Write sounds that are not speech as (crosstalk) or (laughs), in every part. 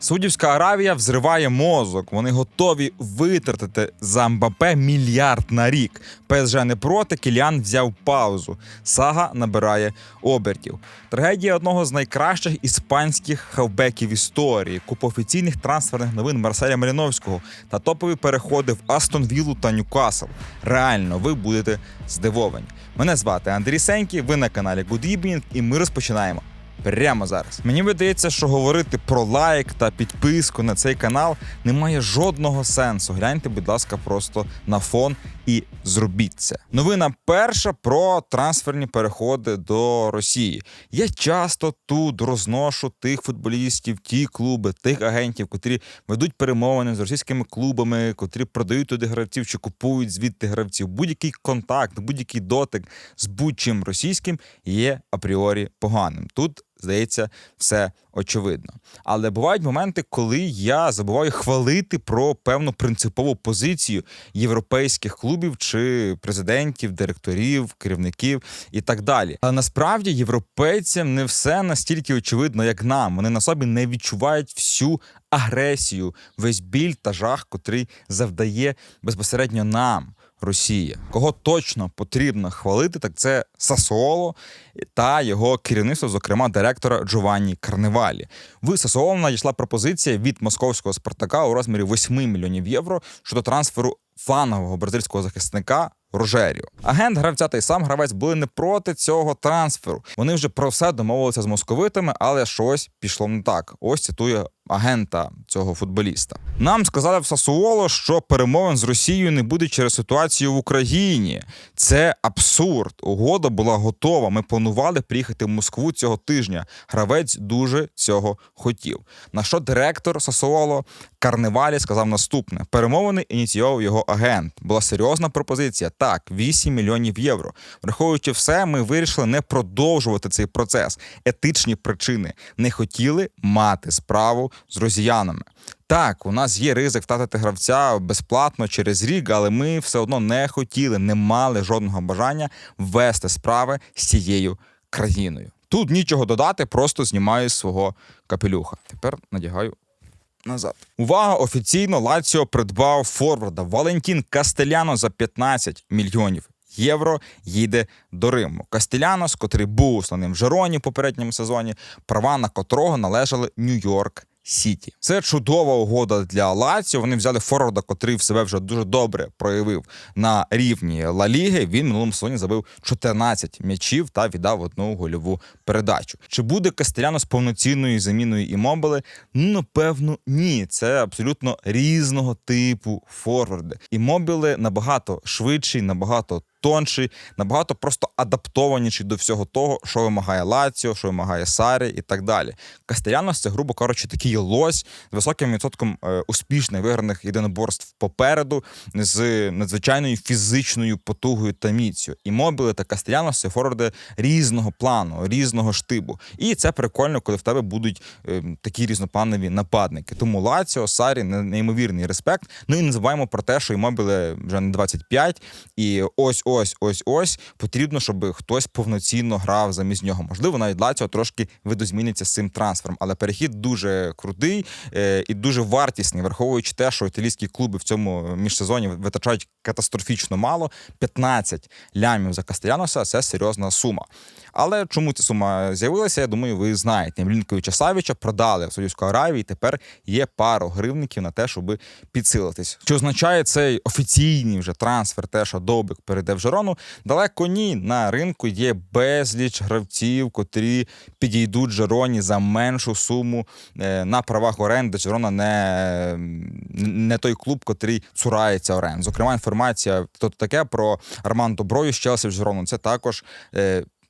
Саудівська Аравія взриває мозок. Вони готові витратити за Мбапе мільярд на рік. ПСЖ не проти, Кіліан взяв паузу. Сага набирає обертів. Трагедія одного з найкращих іспанських хавбеків історії, купа офіційних трансферних новин Марселя Маліновського та топові переходи в Астон Віллу та Ньюкасл. Реально, ви будете здивовані. Мене звати Андрій Сенький, ви на каналі Good Evening, і ми розпочинаємо. Прямо зараз. Мені видається, що говорити про лайк та підписку на цей канал не має жодного сенсу. Гляньте, будь ласка, просто на фон і зробіть це. Новина перша про трансферні переходи до Росії. Я часто тут розношу тих футболістів, ті клуби, тих агентів, котрі ведуть перемовини з російськими клубами, котрі продають туди гравців чи купують звідти гравців. Будь-який контакт, будь-який дотик з будь-чим російським є апріорі поганим. Тут здається, все очевидно. Але бувають моменти, коли я забуваю хвалити про певну принципову позицію європейських клубів чи президентів, директорів, керівників і так далі. Але насправді європейцям не все настільки очевидно, як нам. Вони на собі не відчувають всю агресію, весь біль та жах, котрий завдає безпосередньо нам. Росія. Кого точно потрібно хвалити, так це Сасуоло та його керівництво, зокрема директора Джованні Карневалі. В Сасуоло надійшла пропозиція від московського Спартака у розмірі 8 мільйонів євро щодо трансферу фанового бразильського захисника. Рожеріо. Агент гравця та й сам гравець були не проти цього трансферу. Вони вже про все домовилися з московитами, але щось пішло не так. Ось цитує агента цього футболіста. Нам сказали в Сасуоло, що перемовин з Росією не буде через ситуацію в Україні. Це абсурд. Угода була готова. Ми планували приїхати в Москву цього тижня. Гравець дуже цього хотів. На що директор Сасуоло Карневалі сказав наступне: перемовини ініційовав його агент. Була серйозна пропозиція. Так, 8 мільйонів євро. Враховуючи все, ми вирішили не продовжувати цей процес. Етичні причини не хотіли мати справу з росіянами. Так, у нас є ризик втратити гравця безплатно через рік, але ми все одно не хотіли, не мали жодного бажання вести справи з цією країною. Тут нічого додати, просто знімаю свого капелюха. Тепер надягаю. Назад увага! Офіційно Лаціо придбав форварда Валентін Кастеляно за 15 мільйонів євро. Їде до Риму. Кастелянос, котрий був основним в Жероні в попередньому сезоні, права на котрого належали Нью-Йорк Сіті. Це чудова угода для Лаціо. Вони взяли форварда, котрий в себе вже дуже добре проявив на рівні Ла Ліги. Він минулому сезоні забив 14 м'ячів та віддав одну гольову передачу. Чи буде Кастелянос повноцінною заміною імобили? Ну напевно, ні. Це абсолютно різного типу форварди. Імобіли набагато швидший, набагато тонший, набагато просто адаптованіший до всього того, що вимагає Лаціо, що вимагає Сарі і так далі. Кастелянос це, грубо кажучи, такий лось з високим відсотком е, успішних виграних єдиноборств попереду, з надзвичайною фізичною потугою та міцю. І мобіли та Кастелянос це форварди різного плану, різного штибу. І це прикольно, коли в тебе будуть е, такі різнопланові нападники. Тому Лаціо, Сарі неймовірний респект. Ну і не забуваємо про те, що і мобіли вже не 25, і ось ось ось ось потрібно, щоб хтось повноцінно грав замість нього. Можливо, навіть Лаціо трошки видозміниться з цим трансфером, але перехід дуже крутий е, і дуже вартісний, враховуючи те, що італійські клуби в цьому міжсезоні витрачають катастрофічно мало. 15 лямів за Кастеляноса це серйозна сума. Але чому ця сума з'явилася? Я думаю, ви знаєте. Млінковича Савіча продали в Саудівську Аравію. Тепер є пару гривників на те, щоб підсилитись. Що означає цей офіційний вже трансфер, те, що Довбик перейде Жерону, далеко ні. На ринку є безліч гравців, котрі підійдуть Жероні за меншу суму е, на правах оренди. Жерона не, не той клуб, котрий цурається оренди. Зокрема, інформація то таке про Арман Доброю з Челсі в Жерону. Це також.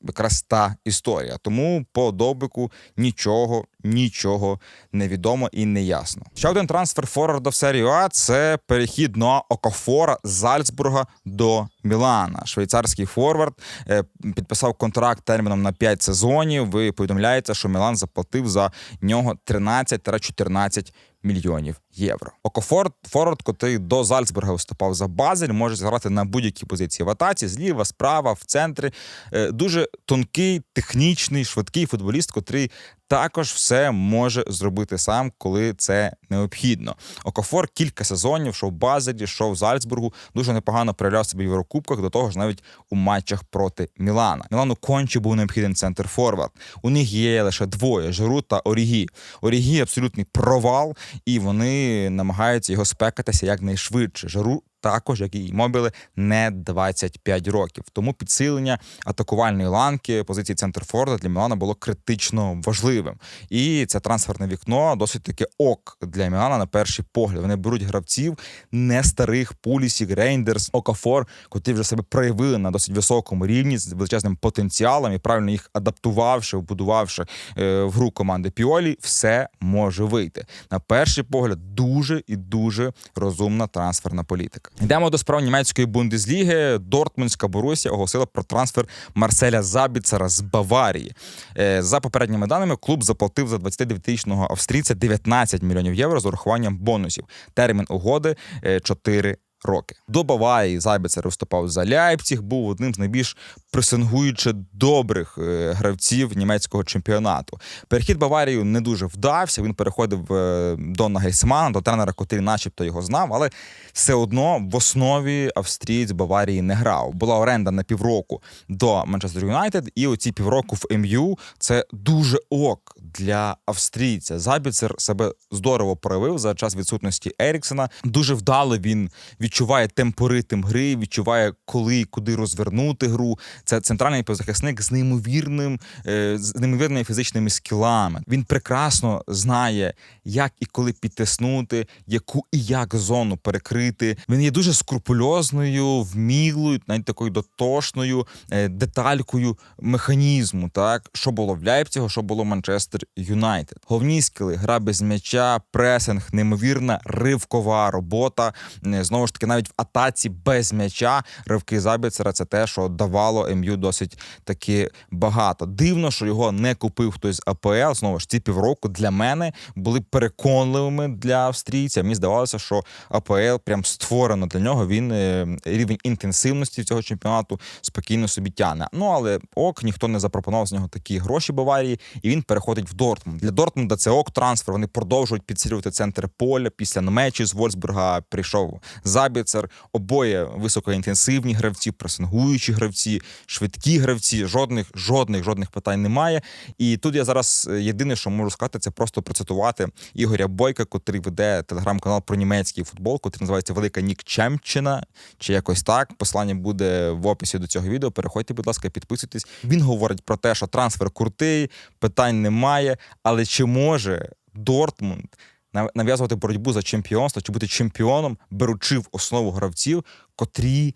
Якраз та історія. Тому по добику нічого, нічого не відомо і не ясно. Ще один трансфер форварда в серію А це перехід на Окафора з Зальцбурга до Мілана. Швейцарський форвард е, підписав контракт терміном на 5 сезонів. Ви повідомляєте, що Мілан заплатив за нього 13-14 мільйонів євро. Окофорд Форд, котрий до Зальцбурга виступав за Базель, може зіграти на будь-якій позиції в атаці, зліва, справа, в центрі. Е, дуже тонкий, технічний, швидкий футболіст, котрий також все може зробити сам, коли це необхідно. Окофор кілька сезонів, що в Базелі, що в Зальцбургу, дуже непогано проявляв себе в Єврокубках, до того ж навіть у матчах проти Мілана. Мілану конче був необхідний центр форвард. У них є лише двоє: Жиру та Орігі. Орігі абсолютний провал, і вони намагаються його спекатися якнайшвидше. Жиру також, як і мобіли, не 25 років. Тому підсилення атакувальної ланки позиції центр Форда для Мілана було критично важливим. І це трансферне вікно досить таки ок для Мілана на перший погляд. Вони беруть гравців не старих Пулісік, Рейндерс, Окафор, котрі вже себе проявили на досить високому рівні з величезним потенціалом і правильно їх адаптувавши, вбудувавши е, в гру команди Піолі, все може вийти. На перший погляд, дуже і дуже розумна трансферна політика. Йдемо до справ німецької бундесліги. Дортмундська Борусія оголосила про трансфер Марселя Забіцера з Баварії. Е, За попередніми даними, клуб заплатив за 29-річного австрійця 19 мільйонів євро з урахуванням бонусів. Термін угоди е, 4 роки. До Баварії Забіцер виступав за Ляйпціг, був одним з найбільш пресингуючи добрих е, гравців німецького чемпіонату. Перехід Баварію не дуже вдався. Він переходив е, до Нагельсмана, до тренера, котрий, начебто, його знав, але все одно в основі австрієць Баварії не грав. Була оренда на півроку до Манчестер Юнайтед, і оці півроку в МЮ це дуже ок для австрійця. Забіцер себе здорово проявив за час відсутності Еріксена. Дуже вдало він відчуває темпоритм гри, відчуває, коли і куди розвернути гру. Це центральний півзахисник з неймовірним, е, з неймовірними фізичними скілами. Він прекрасно знає, як і коли підтиснути, яку і як зону перекрити. Він є дуже скрупульозною, вмілою, навіть такою дотошною е, деталькою механізму, так що було в Ляйпцігу, що було в Манчестер Юнайтед. Головні скіли, гра без м'яча, пресинг, неймовірна ривкова робота. Е, Знову ж таки, навіть в атаці без м'яча ривки Забіцера це те, що давало МЮ досить таки багато. Дивно, що його не купив хтось з АПЛ. Знову ж ці півроку для мене були переконливими для австрійця. Мені здавалося, що АПЛ прям створено для нього. Він е, рівень інтенсивності цього чемпіонату спокійно собі тягне. Ну але ок, ніхто не запропонував з нього такі гроші Баварії, і він переходить в Дортмунд. Для Дортмунда це ок трансфер. Вони продовжують підсилювати центр поля. Після матчі з Вольсбурга прийшов Забіцер. Обоє високоінтенсивні гравці, пресингуючі гравці, швидкі гравці. Жодних, жодних, жодних питань немає. І тут я зараз е, єдине, що можу сказати, це просто процитувати Ігоря Бойка, котрий веде телеграм-канал про німецький футбол, котрий називається Велика Нікчемчина, чи якось так. Послання буде в описі до цього відео. Переходьте, будь ласка, підписуйтесь. Він говорить про те, що трансфер крутий, питань немає. Але чи може Дортмунд нав- нав'язувати боротьбу за чемпіонство, чи бути чемпіоном, беручи в основу гравців, котрі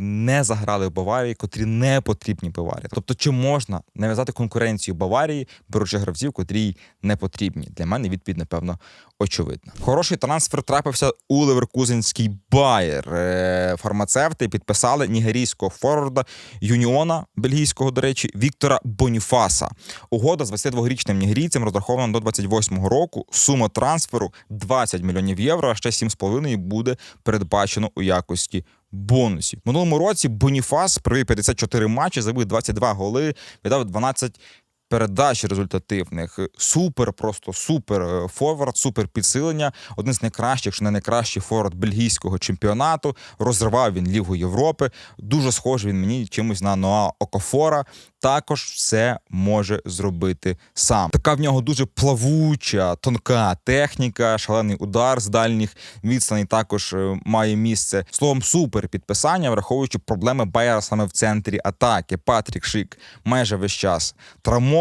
не заграли в Баварії, котрі не потрібні Баварії. Тобто, чи можна нав'язати конкуренцію Баварії, беручи гравців, котрі не потрібні? Для мене відповідь, напевно, очевидна. Хороший трансфер трапився у Леверкузенський Байер. Е, Фармацевти підписали нігерійського форварда Юніона бельгійського, до речі, Віктора Боніфаса. Угода з 22-річним нігерійцем розрахована до 28-го року. Сума трансферу 20 мільйонів євро, а ще 7,5 буде передбачено у якості бонусів. Минулому році Боніфас провів 54 матчі, забив 22 голи, віддав 12 передач результативних. Супер, просто супер е, форвард, супер підсилення. Один з найкращих, якщо не найкращий форвард бельгійського чемпіонату. Розривав він Лігу Європи. Дуже схожий він мені чимось на Ноа Окофора. Також все може зробити сам. Така в нього дуже плавуча, тонка техніка, шалений удар з дальніх відстаней також е, має місце. Словом, супер підписання, враховуючи проблеми Байера саме в центрі атаки. Патрік Шик майже весь час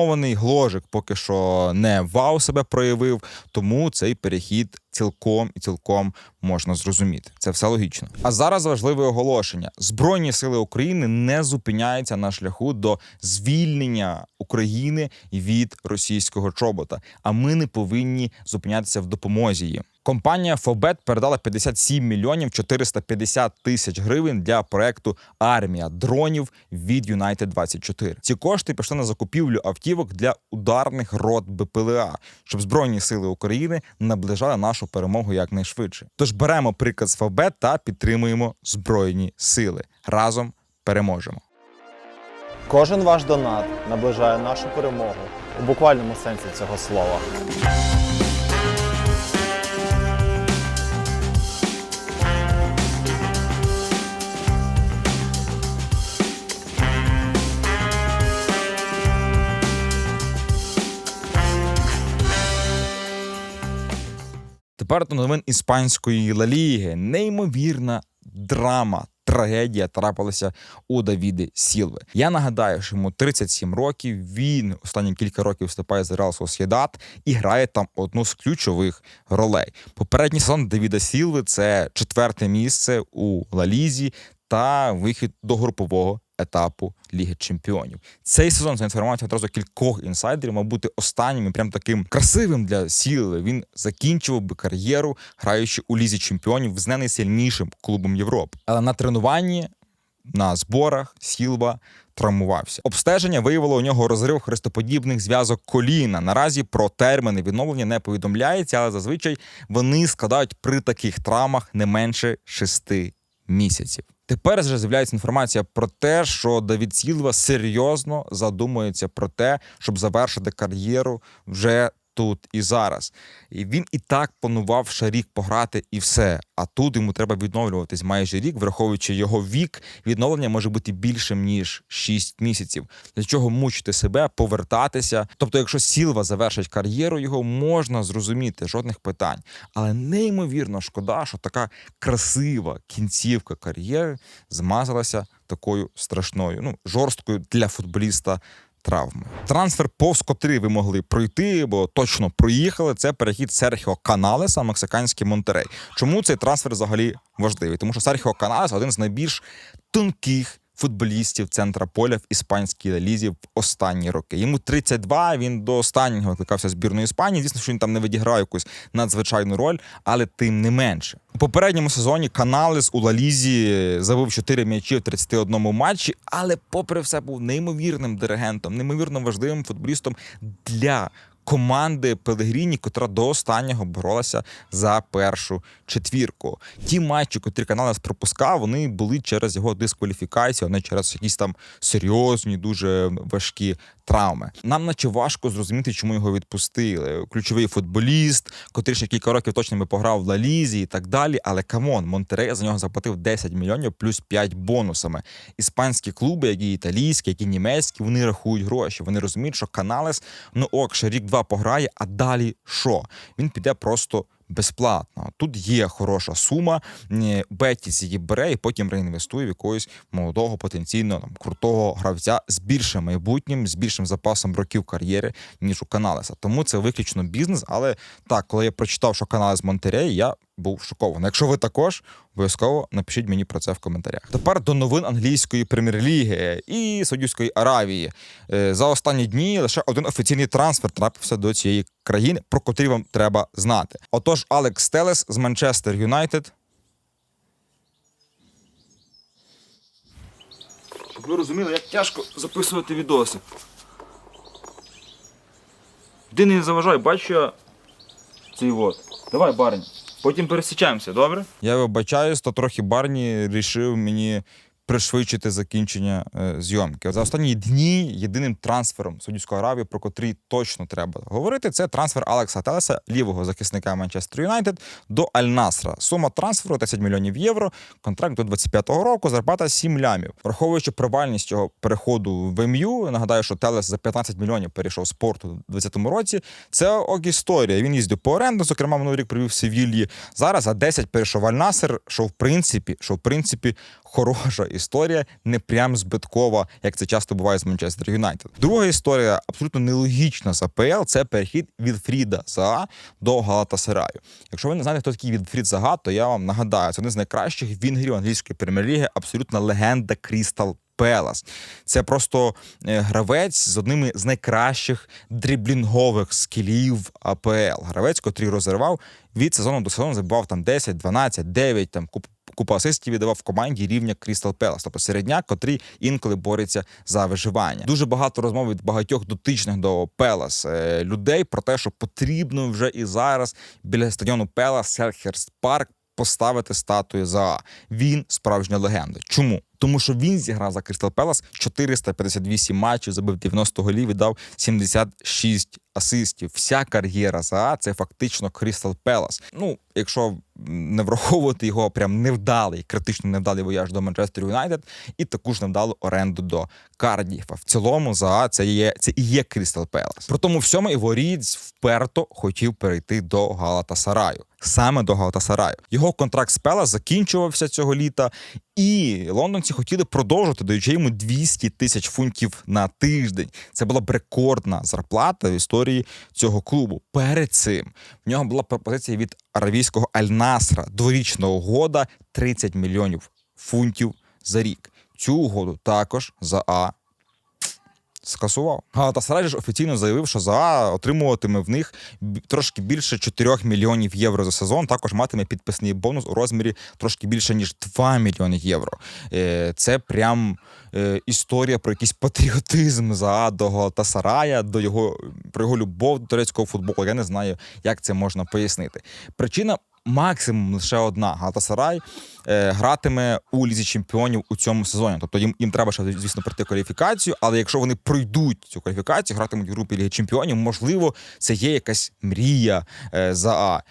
травмований. Гложик поки що не вау себе проявив, тому цей перехід цілком і цілком можна зрозуміти. Це все логічно. А зараз важливе оголошення: Збройні сили України не зупиняються на шляху до звільнення України від російського чобота. А ми не повинні зупинятися в допомозі їм. Компанія Фобет передала 57 мільйонів 450 тисяч гривень для проекту Армія дронів від United 24 Ці кошти пішли на закупівлю автівок для ударних рот БПЛА, щоб збройні сили України наближали нашу перемогу якнайшвидше. Тож беремо приклад з Фобет та підтримуємо збройні сили. Разом переможемо. Кожен ваш донат наближає нашу перемогу у буквальному сенсі цього слова. Тепер до новин іспанської Ла Ліги. Неймовірна драма. Трагедія трапилася у Давіди Сілви. Я нагадаю, що йому 37 років. Він останні кілька років вступає за Реал Сосєдат і грає там одну з ключових ролей. Попередній сезон Давіда Сілви це четверте місце у Лалізі та вихід до групового етапу Ліги Чемпіонів. Цей сезон за інформацією одразу кількох інсайдерів мав бути останнім і прям таким красивим для Сілви. Він закінчував би кар'єру, граючи у Лізі Чемпіонів з не найсильнішим клубом Європи. Але на тренуванні на зборах Сілва травмувався. Обстеження виявило у нього розрив хрестоподібних зв'язок коліна. Наразі про терміни відновлення не повідомляється, але зазвичай вони складають при таких травмах не менше шести місяців. Тепер вже з'являється інформація про те, що Давід Сілва серйозно задумується про те, щоб завершити кар'єру вже тут і зараз. І він і так планував ще рік пограти і все. А тут йому треба відновлюватись майже рік, враховуючи його вік, відновлення може бути більшим ніж 6 місяців. Для чого мучити себе, повертатися. Тобто, якщо Сілва завершить кар'єру, його можна зрозуміти, жодних питань. Але неймовірно шкода, що така красива кінцівка кар'єри змазалася такою страшною, ну жорсткою для футболіста травми. Трансфер, повз котрий ви могли пройти, бо точно проїхали. Це перехід Серхіо Каналеса, мексиканський Монтерей. Чому цей трансфер взагалі важливий? Тому що Серхіо Каналес один з найбільш тонких. Футболістів центра поля в іспанській лізі в останні роки. Йому 32, Він до останнього викликався збірної Іспанії. Звісно, що він там не відіграв якусь надзвичайну роль, але тим не менше. У попередньому сезоні Каналес у Лалізі забив 4 м'ячі в 31 матчі, але, попри все, був неймовірним диригентом, неймовірно важливим футболістом для команди Пелегріні, котра до останнього боролася за першу четвірку. Ті матчі, котрі Каналес пропускав, вони були через його дискваліфікацію, а не через якісь там серйозні, дуже важкі травми. Нам наче важко зрозуміти, чому його відпустили. Ключовий футболіст, котрий ще кілька років точно би пограв в Лалізі і так далі. Але камон, Монтерей за нього заплатив 10 мільйонів плюс 5 бонусами. Іспанські клуби, які італійські, які німецькі, вони рахують гроші. Вони розуміють, що Каналес, ну ок, ще рік-два пограє, а далі що? Він піде просто. Безплатно тут є хороша сума. Бетіс її бере і потім реінвестує в якогось молодого, потенційно там крутого гравця з більшим майбутнім, з більшим запасом років кар'єри, ніж у Каналеса. Тому це виключно бізнес. Але так, коли я прочитав, що Каналес Монтерей, я був шокований. Якщо ви також, обов'язково напишіть мені про це в коментарях. Тепер до новин англійської прем'єр-ліги і Саудівської Аравії. Е, За останні дні лише один офіційний трансфер трапився до цієї країни, про котрий вам треба знати. Отож, Алекс Телес з Манчестер Юнайтед. Щоб ви розуміли, як тяжко записувати відоси. Ти не заважай, бачу я цей вот. Давай, барні. Потім пересічаємося, добре? Я вибачаюсь, то трохи Барні рішив мені пришвидшити закінчення е, зйомки. За останні дні єдиним трансфером Саудівської Аравії, про котрий точно треба говорити, це трансфер Алекса Телеса, лівого захисника Манчестер Юнайтед, до Аль-Насра. Сума трансферу 10 мільйонів євро, контракт до 25-го року, зарплата 7 лямів. Враховуючи провальність цього переходу в МЮ, нагадаю, що Телес за 15 мільйонів перейшов з порту у 20-му році. Це ок історія. Він їздив по оренду, зокрема, минулий рік привів в Севільї. Зараз за 10 перейшов Аль-Наср, що в принципі, що в принципі хороша історія, не прям збиткова, як це часто буває з Манчестер Юнайтед. Друга історія абсолютно нелогічна з АПЛ. Це перехід від Фріда Заа до Галатасараю. Якщо ви не знаєте, хто такий Відфрід Зага, то я вам нагадаю, це один з найкращих вінгерів англійської прем'єр-ліги, абсолютна легенда Крістал Пелас. Це просто е, гравець з одними з найкращих дріблінгових скілів АПЛ. Гравець, котрий розірвав від сезону до сезону, забивав там 10, 12, 9, там куп. Купа асистів віддавав команді рівня Крістал Пелас, тобто середняк, котрий інколи бореться за виживання. Дуже багато розмов від багатьох дотичних до Пелас е, людей про те, що потрібно вже і зараз біля стадіону Пелас Селхерст Парк поставити статую за Він справжня легенда. Чому? Тому що він зіграв за Кристал Пелас 458 матчів, забив 90 голів і дав 76 асистів. Вся кар'єра за це фактично Крістал Пелас. Ну, якщо не враховувати його прям невдалий, критично невдалий вояж до Манчестер Юнайтед і таку ж невдалу оренду до Кардіфа. В цілому за це є це і є Крістал Пелас. При тому всьому Іво Рідс вперто хотів перейти до Галатасараю. Саме до Галатасараю. Його контракт з Пелас закінчувався цього літа, і лондонці хотіли продовжити, даючи йому 200 тисяч фунтів на тиждень. Це була б рекордна зарплата в історії цього клубу. Перед цим в нього була пропозиція від аравійського Аль-Насра, дворічна угода 30 мільйонів фунтів за рік. Цю угоду також за А скасував. Галатасарай ж офіційно заявив, що ЗА отримуватиме в них трошки більше 4 мільйонів євро за сезон. Також матиме підписний бонус у розмірі трошки більше ніж 2 мільйони євро. Е, Це прям е, історія про якийсь патріотизм ЗА до Галатасарая, до його про його любов до турецького футболу. Я не знаю, як це можна пояснити. Причина. Максимум лише одна Галатасарай е, гратиме у лізі чемпіонів у цьому сезоні. Тобто їм, їм треба ще, звісно, пройти кваліфікацію, але якщо вони пройдуть цю кваліфікацію, гратимуть у групі Ліги Чемпіонів, можливо, це є якась мрія е, за А.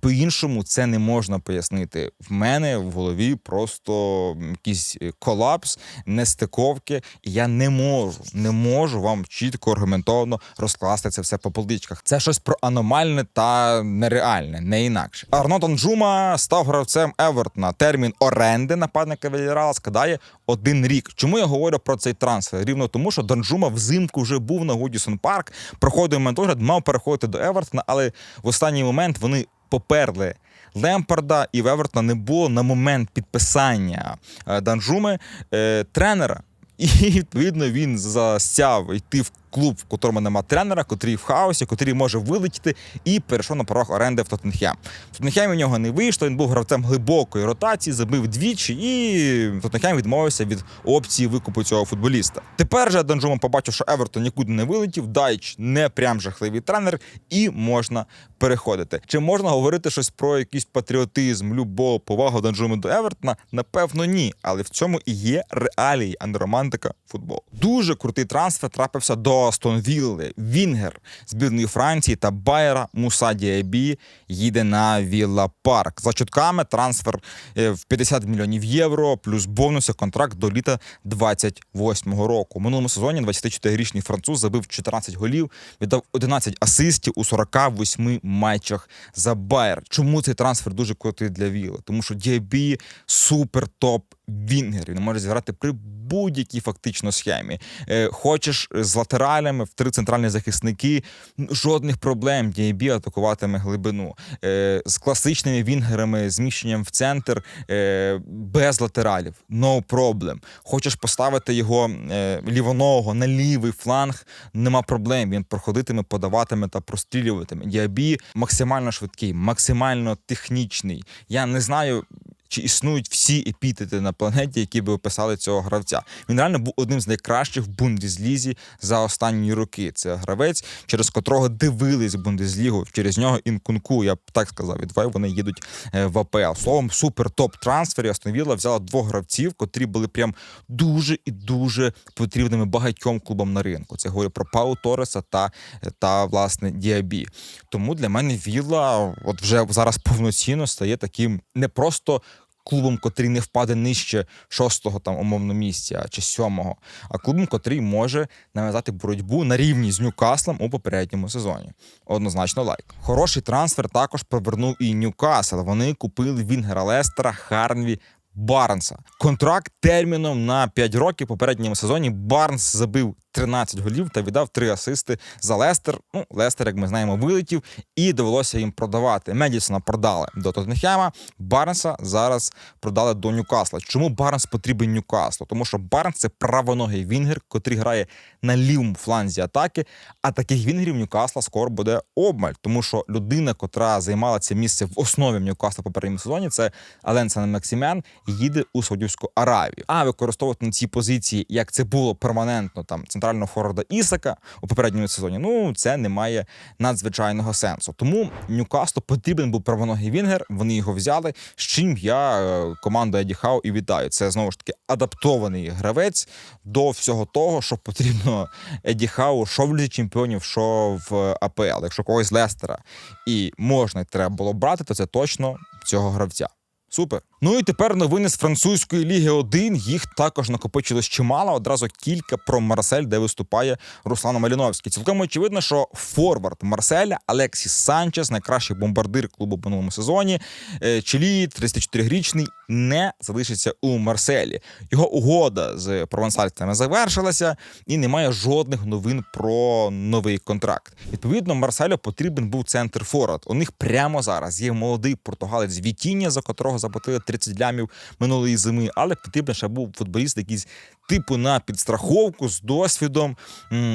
По-іншому це не можна пояснити. В мене в голові просто якийсь е, колапс, нестиковки, я не можу, не можу вам чітко аргументовано розкласти це все по поличках. Це щось про аномальне та нереальне, не інакше. Арно Донджума став гравцем Евертона. Термін оренди нападника Вільярала складає один рік. Чому я говорю про цей трансфер? Рівно тому, що Данжума взимку вже був на Гудісон Парк, проходив ментогляд, мав переходити до Евертона, але в останній момент вони поперли. Лемпарда і Вевертона не було на момент підписання е, Данжуми е, тренера. І відповідно він застяв йти в клуб, в котрому нема тренера, котрий в хаосі, котрий може вилетіти, і перейшов на порог оренди в Тоттенхем. В Тоттенхемі в нього не вийшло. Він був гравцем глибокої ротації, забив двічі, і Тоттенхем відмовився від опції викупу цього футболіста. Тепер же Данжума побачив, що Евертон нікуди не вилетів. Дайч не прям жахливий тренер, і можна переходити. Чи можна говорити щось про якийсь патріотизм, любов, повагу Данжуми до Евертона? Напевно, ні. Але в цьому і є реалії, а не романтика футболу. Дуже крутий трансфер трапився до Астон Вілли. Вінгер збірної Франції та Байера Муса Діабі їде на Вілла Парк. За чутками трансфер е, в 50 мільйонів євро, плюс бонуси контракт до літа 28-го року. У минулому сезоні 24-річний француз забив 14 голів, віддав 11 асистів у 48 матчах за Байер. Чому цей трансфер дуже крутий для Вілли? Тому що Діабі супер топ Вінгер. Він може зіграти при будь-якій фактично схемі. Е, хочеш з латералями в три центральні захисники, жодних проблем. Діабі атакуватиме глибину. Е, з класичними вінгерами, зміщенням в центр е, без латералів. No problem. Хочеш поставити його е, лівоного на лівий фланг, нема проблем. Він проходитиме, подаватиме та прострілюватиме. Діабі максимально швидкий, максимально технічний. Я не знаю. Чи існують всі епітети на планеті, які би описали цього гравця? Він реально був одним з найкращих в Бундеслізі за останні роки. Це гравець, через котрого дивились Бундеслігу. Через нього інкунку. Я б так сказав. Від вони їдуть е, в АПЛ. Словом, супер топ трансфері. Вілла взяла двох гравців, котрі були прям дуже і дуже потрібними багатьом клубам на ринку. Це говорю про Пау Тореса та, та власне Діабі. Тому для мене Вілла, от вже зараз повноцінно стає таким не просто клубом, котрий не впаде нижче шостого там умовно місця чи сьомого, а клубом, котрий може нав'язати боротьбу на рівні з Ньюкаслом у попередньому сезоні. Однозначно лайк. Хороший трансфер також повернув і Ньюкасл. Вони купили Вінгера Лестера, Харнві. Барнса. Контракт терміном на 5 років. Попередньому сезоні Барнс забив 13 голів та віддав 3 асисти за Лестер. Ну, Лестер, як ми знаємо, вилетів, і довелося їм продавати. Медісона продали до Тоттенхема, Барнса зараз продали до Ньюкасла. Чому Барнс потрібен Ньюкаслу? Тому що Барнс це правоногий вінгер, котрий грає на лівому фланзі атаки. А таких вінгерів Ньюкасла скоро буде обмаль, тому що людина, котра займала це місце в основі Ньюкасла попередньому сезоні, це Ален Сан Максимян, їде у Саудівську Аравію. А використовувати на цій позиції, як це було перманентно там центрального форварда Ісака у попередньому сезоні. Ну це не має надзвичайного сенсу. Тому Ньюкаслу потрібен був правоногий Вінгер. Вони його взяли. З чим я е, команду Еді Хау і вітаю. Це знову ж таки адаптований гравець до всього того, що потрібно Еді Хау, що в лізі чемпіонів, що в АПЛ. Якщо когось Лестера і можна і треба було брати, то це точно цього гравця. Супер. Ну і тепер новини з французької ліги 1. Їх також накопичилось чимало. Одразу кілька про Марсель, де виступає Руслан Маліновський. Цілком очевидно, що форвард Марселя Алексіс Санчес, найкращий бомбардир клубу в минулому сезоні, е, чилі 34-річний, не залишиться у Марселі. Його угода з провансальцями завершилася, і немає жодних новин про новий контракт. Відповідно, Марселю потрібен був центр форвард. У них прямо зараз є молодий португалець Вітіння, за котрого заплатили 30 лямів минулої зими, але потрібен ще був футболіст, якийсь типу на підстраховку з досвідом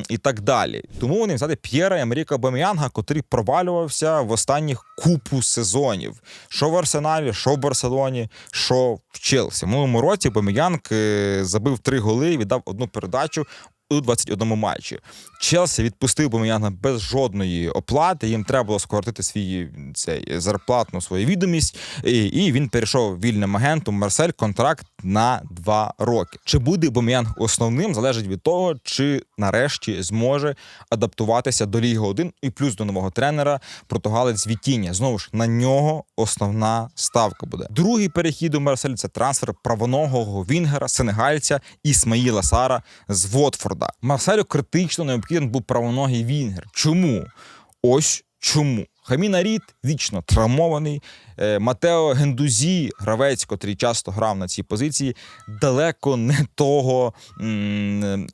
і так далі. Тому вони взяли П'єра Емеріка Баміянга, котрий провалювався в останніх купу сезонів. Що в Арсеналі, що в Барселоні, що в Челсі. В минулому році Баміянг е, забив три голи, віддав одну передачу. У 21 матчі Челсі відпустив Боміянга без жодної оплати. Їм треба було скоротити свій цей зарплатну свою відомість, і, і він перейшов вільним агентом Марсель контракт на два роки. Чи буде Боміянг основним, залежить від того, чи нарешті зможе адаптуватися до Ліги 1 і плюс до нового тренера португалець Вітіння. Знову ж на нього основна ставка буде. Другий перехід у Марсель це трансфер правоногого Вінгера, сенегальця Ісмаїла Сара з Вотфорда. Марселю критично необхідний був правоногий Вінгер. Чому? Ось чому. Хаміна Рід вічно травмований. Е, Матео Гендузі, гравець, котрий часто грав на цій позиції, далеко не того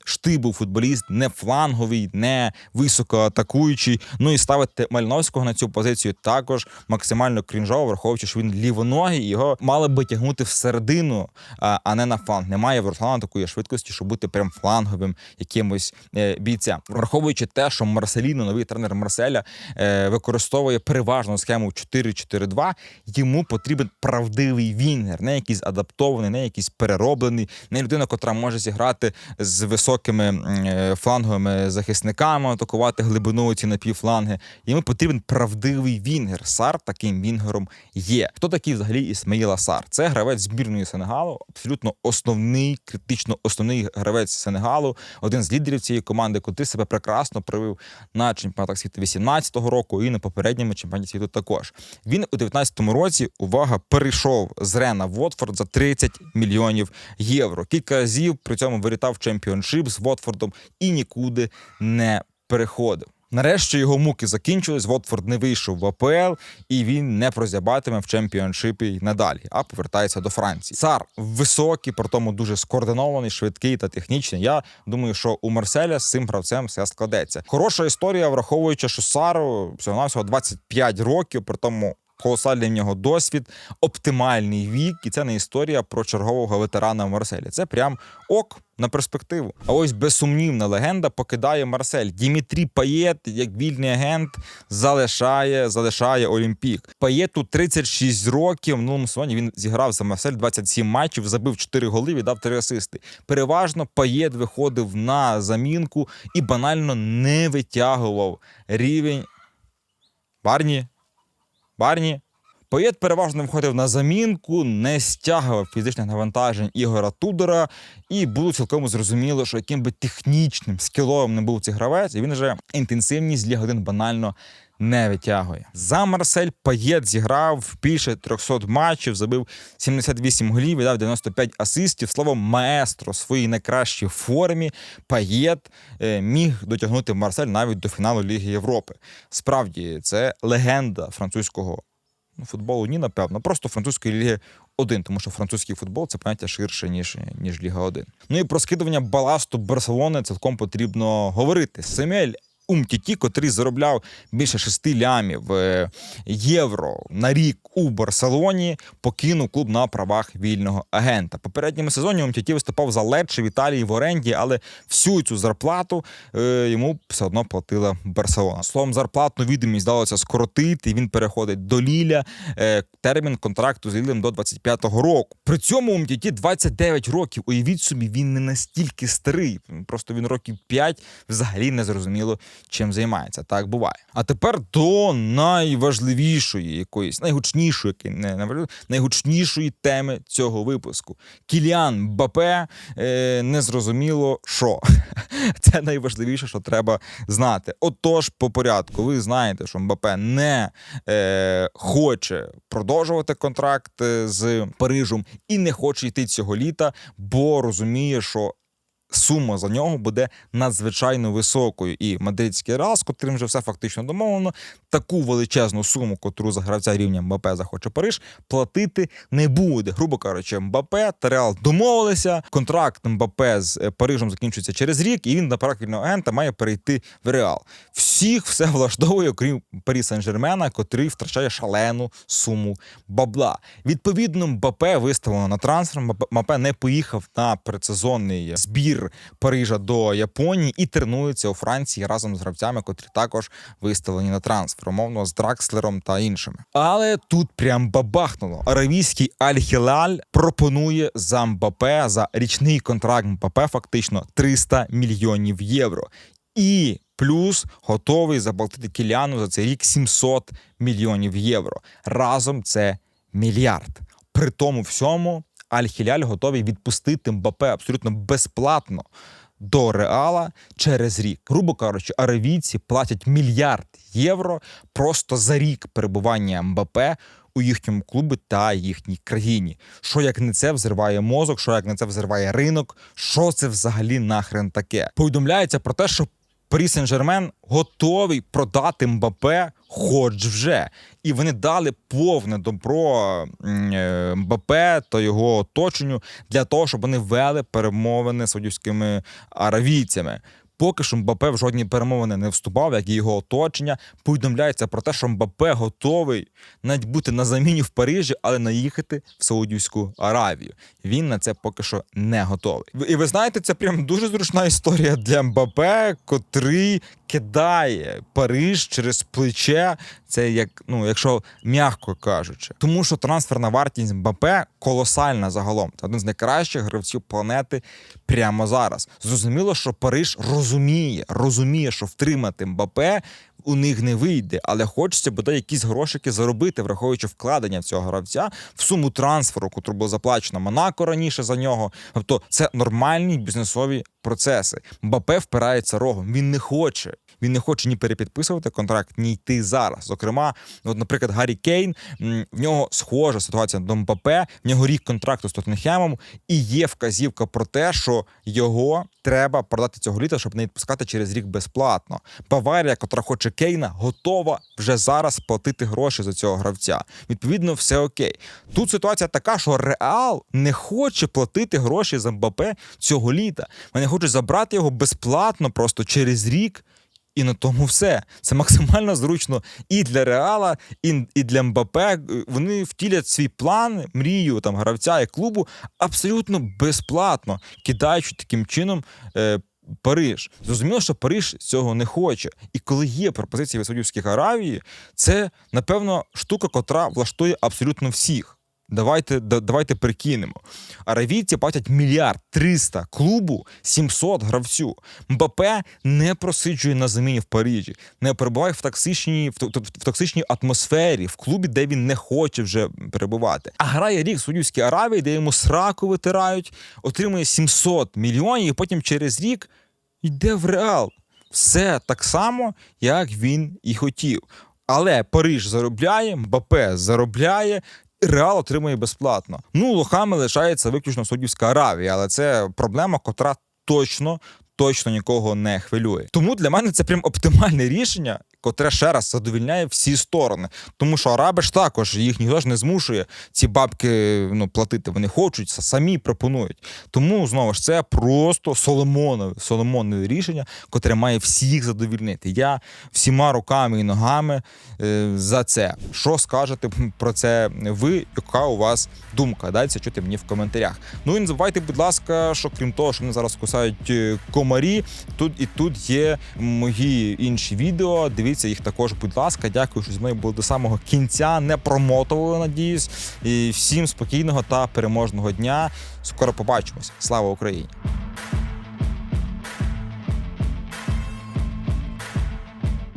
штибу футболіст, не фланговий, не високоатакуючий. Ну і ставити Мальновського на цю позицію також максимально крінжово, враховуючи, що він лівоногий, його мали би тягнути всередину, а не на фланг. Немає в Руслана такої швидкості, щоб бути прям фланговим якимось е, бійцем. Враховуючи те, що Марселіно, новий тренер Марселя, е, використовує переважно схему 4-4-2, йому потрібен правдивий вінгер, не якийсь адаптований, не якийсь перероблений, не людина, котра може зіграти з високими е, фланговими захисниками, атакувати глибину ці напівфланги. Йому потрібен правдивий вінгер. Сар таким вінгером є. Хто такий взагалі Ісмаїла Сар? Це гравець збірної Сенегалу, абсолютно основний, критично основний гравець Сенегалу, один з лідерів цієї команди, котрий себе прекрасно проявив на чемпіонатах світу 18-го року і на попередньому чемпіонаті світу також. Він у 19-му році увага перейшов з Рена Вотфорд за 30 мільйонів євро. Кілька разів при цьому вилітав в чемпіоншип з Вотфордом і нікуди не переходив. Нарешті його муки закінчились. Вотфорд не вийшов в АПЛ, і він не прозябатиме в чемпіоншипі й надалі, а повертається до Франції. Цар високий, при тому дуже скоординований, швидкий та технічний. Я думаю, що у Марселя з цим гравцем все складеться. Хороша історія, враховуючи, що Сару всього навсього 25 років, при тому. Колосальний в нього досвід, оптимальний вік, і це не історія про чергового ветерана в Марселі. Це прям ок на перспективу. А ось безсумнівна легенда покидає Марсель. Дімітрі Паєт, як вільний агент, залишає, залишає Олімпік. Паєту 36 років. В минулому сезоні він зіграв за Марсель 27 матчів, забив 4 голи, віддав 3 асисти. Переважно Паєт виходив на замінку і банально не витягував рівень. Барні. Барні. Поєт переважно виходив на замінку, не стягував фізичних навантажень Ігора Тудора, і було цілком зрозуміло, що яким би технічним скіловим не був цей гравець, він вже інтенсивність для годин банально не витягує. За Марсель Паєт зіграв більше 300 матчів, забив 78 голів, віддав 95 асистів. Словом, маестро в своїй найкращій формі Паєт е, міг дотягнути Марсель навіть до фіналу Ліги Європи. Справді, це легенда французького ну, футболу. Ні, напевно, просто французької ліги 1, тому що французький футбол це поняття ширше, ніж, ніж Ліга 1. Ну і про скидування баласту Барселони цілком потрібно говорити. Семель Умтіті, котрий заробляв більше 6 лямів е, євро на рік у Барселоні, покинув клуб на правах вільного агента. Попередньому сезоні Умтіті виступав за Лечче в Італії в оренді, але всю цю зарплату е, йому все одно платила Барселона. Словом, зарплатну відомість вдалося скоротити. Він переходить до Ліля. Е, термін контракту з Лілем до 25-го року. При цьому Умтіті 29 років. Уявіть собі, він не настільки старий. Просто він років 5 взагалі не зрозуміло, чим займається. Так буває. А тепер до найважливішої, якоїсь найгучнішої, не найгучнішої теми цього випуску. Кіліан Бапе е, незрозуміло що. (laughs) Це найважливіше, що треба знати. Отож, по порядку, ви знаєте, що Мбапе не е, хоче продовжувати контракт е, з Парижем і не хоче йти цього літа, бо розуміє, що. Сума за нього буде надзвичайно високою, і мадридський Реал, з котрим вже все фактично домовлено, таку величезну суму, котру за гравця рівня Мбапе захоче Париж, платити не буде. Грубо кажучи, Мбапе та Реал домовилися. Контракт Мбапе з е, Парижем закінчується через рік, і він на правах вільного агента має перейти в Реал. Всіх все влаштовує, окрім Парі Сен-Жермена, котрий втрачає шалену суму бабла. Відповідно, Мбапе виставлено на трансфер. Мбапе не поїхав на предсезонний збір Парижа до Японії і тренується у Франції разом з гравцями, котрі також виставлені на трансфер, умовно з Дракслером та іншими. Але тут прям бабахнуло. Аравійський Аль-Хілаль пропонує за Мбапе за річний контракт Мбапе фактично 300 мільйонів євро. І плюс готовий заплатити Кіляну за цей рік 700 мільйонів євро. Разом це мільярд. При тому всьому Аль-Хіляль готовий відпустити Мбапе абсолютно безплатно до Реала через рік. Грубо кажучи, аравійці платять мільярд євро просто за рік перебування Мбапе у їхньому клубі та їхній країні. Що як не це взриває мозок, що як не це взриває ринок, що це взагалі нахрен таке? Повідомляється про те, що Парі Сен-Жермен готовий продати Мбапе хоч вже. І вони дали повне добро е, Мбапе та його оточенню для того, щоб вони вели перемовини з саудівськими аравійцями. Поки що Мбапе в жодні перемовини не вступав, як і його оточення. Повідомляється про те, що Мбапе готовий навіть бути на заміні в Парижі, але наїхати в Саудівську Аравію. Він на це поки що не готовий. І ви знаєте, це прям дуже зручна історія для Мбапе, котрий кидає Париж через плече. Це як ну, якщо м'яко кажучи, тому що трансферна вартість Мбапе колосальна загалом. Це один з найкращих гравців планети прямо зараз. Зрозуміло, що Париж розуміє, розуміє, що втримати Мбапе у них не вийде, але хочеться бодай якісь грошики заробити, враховуючи вкладення в цього гравця в суму трансферу, котру було заплачено Монако раніше за нього. Тобто це нормальні бізнесові процеси. Мбапе впирається рогом. Він не хоче. Він не хоче ні перепідписувати контракт, ні йти зараз. Зокрема, от, наприклад, Гаррі Кейн в нього схожа ситуація до Мбапе, в нього рік контракту з Тоттенхемом, і є вказівка про те, що його треба продати цього літа, щоб не відпускати через рік безплатно. Баварія, котра хоче Кейна, готова вже зараз платити гроші за цього гравця. Відповідно, все окей. Тут ситуація така, що Реал не хоче платити гроші за МБП цього літа. Вони хочуть забрати його безплатно просто через рік. І на тому все. Це максимально зручно і для Реала, і, і для Мбапе. Вони втілять свій план, мрію там гравця і клубу абсолютно безплатно, кидаючи таким чином. Е, Париж. Зрозуміло, що Париж цього не хоче. І коли є пропозиції від Саудівських Аравії, це, напевно, штука, котра влаштує абсолютно всіх. Давайте, да- давайте прикинемо. Аравійці платять мільярд 300 клубу 700 гравцю. Мбапе не просиджує на заміні в Парижі, не перебуває в токсичній, в, в токсичній атмосфері, в клубі, де він не хоче вже перебувати. А грає рік в Саудівській Аравії, де йому сраку витирають, отримує 700 мільйонів, і потім через рік йде в Реал. Все так само, як він і хотів. Але Париж заробляє, Мбапе заробляє. Реал отримує безплатно. Ну, лохами лишається виключно Судівська Аравія, але це проблема, котра точно. Точно нікого не хвилює. Тому для мене це прям оптимальне рішення. Котре ще раз задовільняє всі сторони. Тому що араби ж також їх ніхто ж не змушує ці бабки ну, платити. Вони хочуть, самі пропонують. Тому знову ж це просто соломонове, соломонове рішення, котре має всіх задовільнити. Я всіма руками і ногами е, за це. Що скажете про це ви? Яка у вас думка? Дайте чути мені в коментарях. Ну і не забувайте, будь ласка, що крім того, що мене зараз кусають е, комарі, тут і тут є мої інші відео. Дивіться їх також, будь ласка. Дякую, що з мною були до самого кінця. Не промотували, надіюсь. І всім спокійного та переможного дня. Скоро побачимось. Слава Україні!